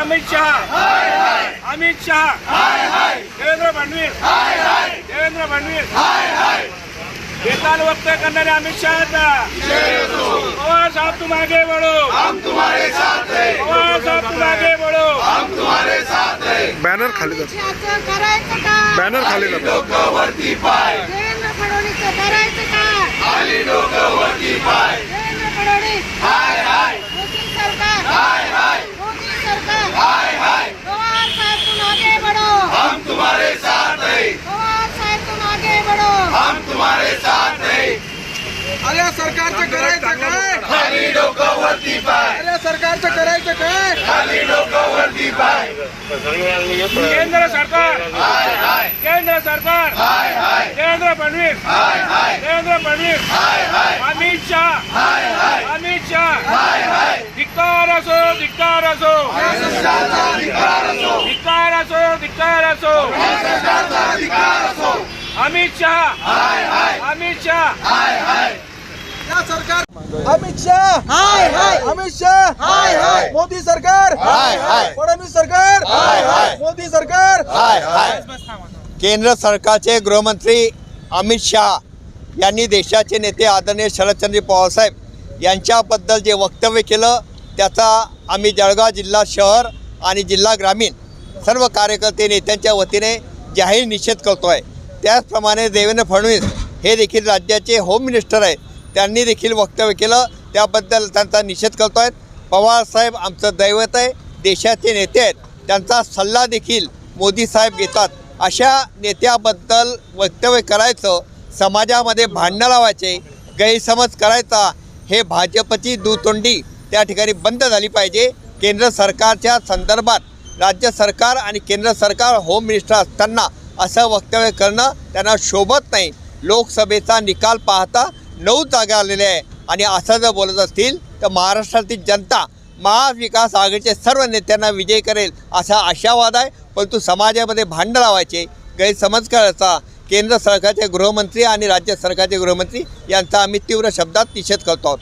अमित शहा। अमित शहा। देवेंद्र फडणवीस। देवेंद्र फडणवीस। बेताल वक्तव्य करणारे अमित शहाचा पवार साहब तुम आगे बढो पवार साहब तुम आगे बढो बॅनर खाली कर. बॅनर खाली कर. अरे सरकारचं करायचं काय? अरे सरकारचं करायचं काय? केंद्र सरकार. केंद्र सरकार. देवेंद्र फडणवीस. देवेंद्र फडणवीस. अमित शाह. अमित शाह. धिक्कार असो धिक्कार असो. धिक्कार असो. धिक्कार असो अमित शाह. अमित शाह. या सरकार अमित शाह! हाय हाय. अमित शाह! हाय हाय. मोदी सरकार! फडणवीस सरकार! मोदी सरकार! केंद्र सरकारचे गृहमंत्री अमित शहा यांनी देशाचे नेते आदरणीय शरदचंद्र पवारसाहेब यांच्याबद्दल जे वक्तव्य केलं त्याचा आम्ही जळगाव जिल्हा शहर आणि जिल्हा ग्रामीण सर्व कार्यकर्ते नेत्यांच्या वतीने जाहीर निषेध करतो आहे त्याचप्रमाणे देवेंद्र फडणवीस हे देखील राज्याचे होम मिनिस्टर आहेत. त्यांनी देखील वक्तव्य केलं. त्याबद्दल त्यांचा निषेध करतो आहेत पवारसाहेब आमचं दैवत आहे. देशाचे नेते आहेत. त्यांचा सल्ला देखील मोदी साहेब घेतात. अशा नेत्याबद्दल वक्तव्य करायचं समाजामध्ये भांडणं लावायचे गैरसमज करायचा हे भाजपची दुतोंडी त्या ठिकाणी बंद झाली पाहिजे. केंद्र सरकारच्या संदर्भात राज्य सरकार आणि केंद्र सरकार होम मिनिस्टर असताना असं वक्तव्य करणं त्यांना शोभत नाही. लोकसभेचा निकाल पाहता नऊ जागा आलेल्या आहे. आणि असं जर बोलत असतील तर महाराष्ट्रातील जनता महाविकास आघाडीचे सर्व नेत्यांना विजय करेल असा आशावाद आहे. परंतु समाजामध्ये भांडं लावायचे गैरसमज करायचा केंद्र सरकारचे गृहमंत्री आणि राज्य सरकारचे गृहमंत्री यांचा आम्ही तीव्र शब्दात निषेध करतो आहोत.